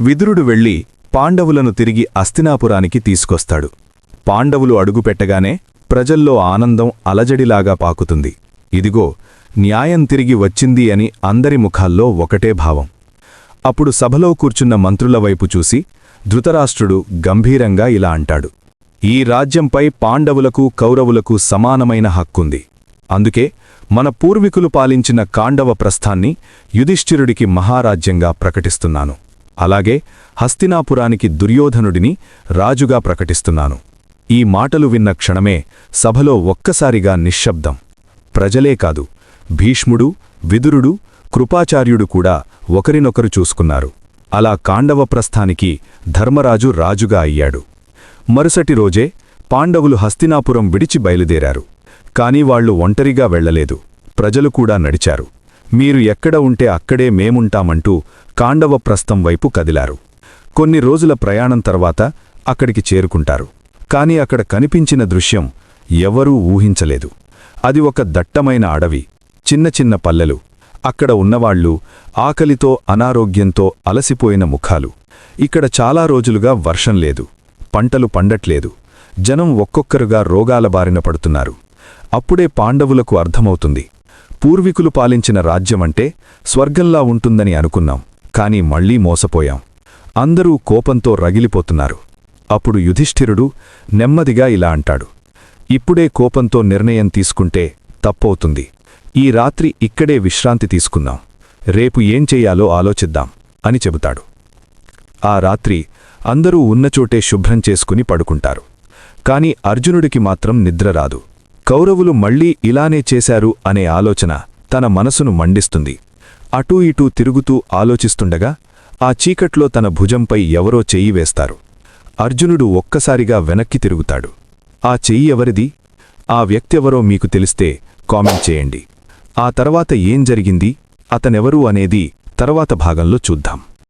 విదురుడు వెళ్ళి పాండవులను తిరిగి అస్తినాపురానికి తీసుకొస్తాడు. పాండవులు అడుగుపెట్టగానే ప్రజల్లో ఆనందం అలజడిలాగా పాకుతుంది. ఇదిగో న్యాయం తిరిగి వచ్చింది అని అందరి ముఖాల్లో ఒకటే భావం. అప్పుడు సభలో కూర్చున్న మంత్రుల వైపు చూసి ధృతరాష్ట్రుడు గంభీరంగా ఇలా అంటాడు. ఈ రాజ్యంపై పాండవులకు కౌరవులకు సమానమైన హక్కుంది. అందుకే మన పూర్వీకులు పాలించిన కాండవ ప్రస్థాన్ని యుధిష్ఠిరుడికి మహారాజ్యంగా ప్రకటిస్తున్నాను. అలాగే హస్తినాపురానికి దుర్యోధనుడిని రాజుగా ప్రకటిస్తున్నాను. ఈ మాటలు విన్న క్షణమే సభలో ఒక్కసారిగా నిశ్శబ్దం. ప్రజలే కాదు భీష్ముడు విదురుడు కృపాచార్యుడు కూడా ఒకరినొకరు చూసుకున్నారు. అలా కాండవప్రస్థానికి ధర్మరాజు రాజుగా అయ్యాడు. మరుసటి రోజే పాండవులు హస్తినాపురం విడిచి బయలుదేరారు. కాని వాళ్ళు ఒంటరిగా వెళ్ళలేదు ప్రజలు కూడా నడిచారు. మీరు ఎక్కడ ఉంటే అక్కడే మేముంటామంటూ కాండవ ప్రస్థం వైపు కదిలారు. కొన్ని రోజుల ప్రయాణం తర్వాత అక్కడికి చేరుకుంటారు. కాని అక్కడ కనిపించిన దృశ్యం ఎవరూ ఊహించలేదు. అది ఒక దట్టమైన అడవి చిన్న చిన్న పల్లెలు. అక్కడ ఉన్నవాళ్ళు ఆకలితో అనారోగ్యంతో అలసిపోయిన ముఖాలు. ఇక్కడ చాలా రోజులుగా వర్షం లేదు పంటలు పండట్లేదు జనం ఒక్కొక్కరుగా రోగాల బారిన పడుతున్నారు. అప్పుడే పాండవులకు అర్థమవుతుంది. పూర్వీకులు పాలించిన రాజ్యమంటే స్వర్గంలా ఉంటుందని అనుకున్నాం. కాని మళ్ళీ మోసపోయాం. అందరూ కోపంతో రగిలిపోతున్నారు. అప్పుడు యుధిష్ఠిరుడు నెమ్మదిగా ఇలా అంటాడు. ఇప్పుడే కోపంతో నిర్ణయం తీసుకుంటే తప్పవుతుంది. ఈ రాత్రి ఇక్కడే విశ్రాంతి తీసుకుందాం. రేపు ఏం చెయ్యాలో ఆలోచిద్దాం అని చెబుతాడు. ఆ రాత్రి అందరూ ఉన్నచోటే శుభ్రం చేసుకుని పడుకుంటారు. కాని అర్జునుడికి మాత్రం నిద్రరాదు కౌరవులు మళ్ళీ ఇలానే చేశారు అనే ఆలోచన తన మనసును మండిస్తుంది. అటూ ఇటూ తిరుగుతూ ఆలోచిస్తుండగా ఆ చీకట్లో తన భుజంపై ఎవరో చెయ్యి వేస్తారు. అర్జునుడు ఒక్కసారిగా వెనక్కి తిరుగుతాడు. ఆ చెయ్యి ఎవరిది? ఆ వ్యక్తెవరో మీకు తెలిస్తే కామెంట్ చేయండి. ఆ తర్వాత ఏం జరిగింది? అతనెవరు అనేది తర్వాత భాగంలో చూద్దాం.